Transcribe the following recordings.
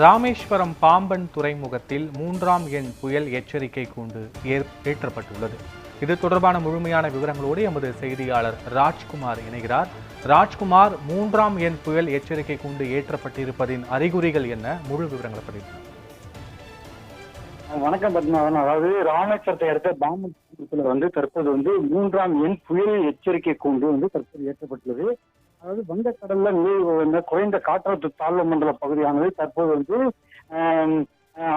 ராமேஸ்வரம் பாம்பன் துறைமுகத்தில் மூன்றாம் எண் புயல் எச்சரிக்கை கூண்டு ஏற்றப்பட்டுள்ளது. இது தொடர்பான முழுமையான விவரங்களோடு எமது செய்தியாளர் ராஜ்குமார் இணைகிறார். ராஜ்குமார் மூன்றாம் எண் புயல் எச்சரிக்கை கூண்டு ஏற்றப்பட்டிருப்பதின் அறிகுறிகள் என்ன? முழு விவரங்களை பதிவு வணக்கம் பத்மாவன் அதாவது ராமேஸ்வரத்தை அடுத்த பாம்பன் வந்து தற்போது வந்து மூன்றாம் எண் புயல் எச்சரிக்கை கூண்டு வந்து தற்போது ஏற்றப்பட்டுள்ளது. அதாவது வங்கக்கடல்ல நிலவு குறைந்த காற்றழுத்த தாழ்வு மண்டல பகுதியானது தற்போது வந்து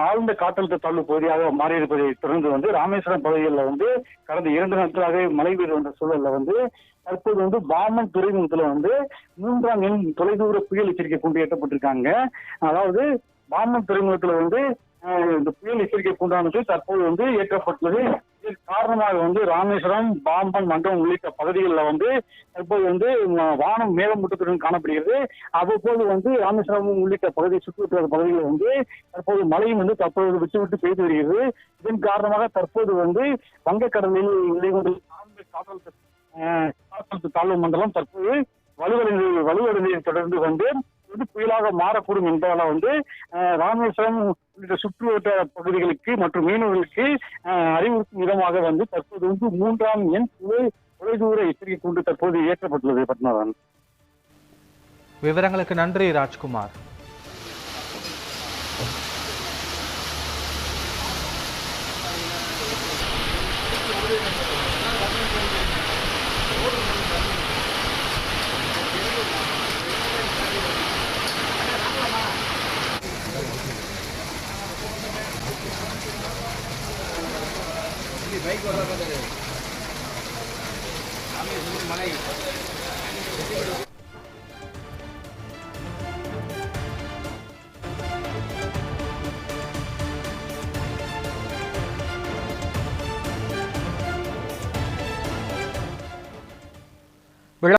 ஆழ்ந்த காற்றழுத்த தாழ்வு பகுதியாக மாறியிருப்பதை தொடர்ந்து வந்து ராமேஸ்வரம் பகுதிகளில் வந்து கடந்த இரண்டு நாட்களாக மழை பெய்து வந்த சூழல்ல வந்து தற்போது வந்து பாமன் துறைமுகத்துல வந்து மூன்றாம் எண் தொலைதூர புயல் எச்சரிக்கை கொண்டு ஏற்றப்பட்டிருக்காங்க அதாவது பாமன் துறைமுகத்துல வந்து இந்த புயல் எச்சரிக்கை கூண்டானது தற்போது வந்து ஏற்றப்பட்டுள்ளது. காரணமாக வந்து ராமேஸ்வரம் பாம்பன் மண்டபம் உள்ளிட்ட பகுதிகளில் வந்து தற்போது வந்து வானம் மேகமூட்டத்துடன் காணப்படுகிறது. அவ்வப்போது வந்து ராமேஸ்வரம் உள்ளிட்ட பகுதி சுற்றுவட்டார பகுதிகளில் வந்து தற்போது மழையும் வந்து தற்போது விட்டு விட்டு பெய்து வருகிறது. இதன் காரணமாக தற்போது வந்து வங்கக்கடலில் நிலை காற்றழுத்த தாழ்வு மண்டலம் தற்போது வலுவடைந்து வலுவடைந்ததை தொடர்ந்து வந்து வந்து புயலாக மாறக்கூடும் என்பதால வந்து ராமேஸ்வரம் உள்ளிட்ட சுற்றுவட்டார பகுதிகளுக்கு மற்றும் மீனவர்களுக்கு அறிவுறுத்தும் விதமாக வந்து தற்போது வந்து மூன்றாம் எண் தொலை தொலைதூர எச்சரிக்கை கூண்டு தற்போது ஏற்றப்பட்டுள்ளது பத்மநாதன் விவரங்களுக்கு நன்றி ராஜ்குமார். আমি মানে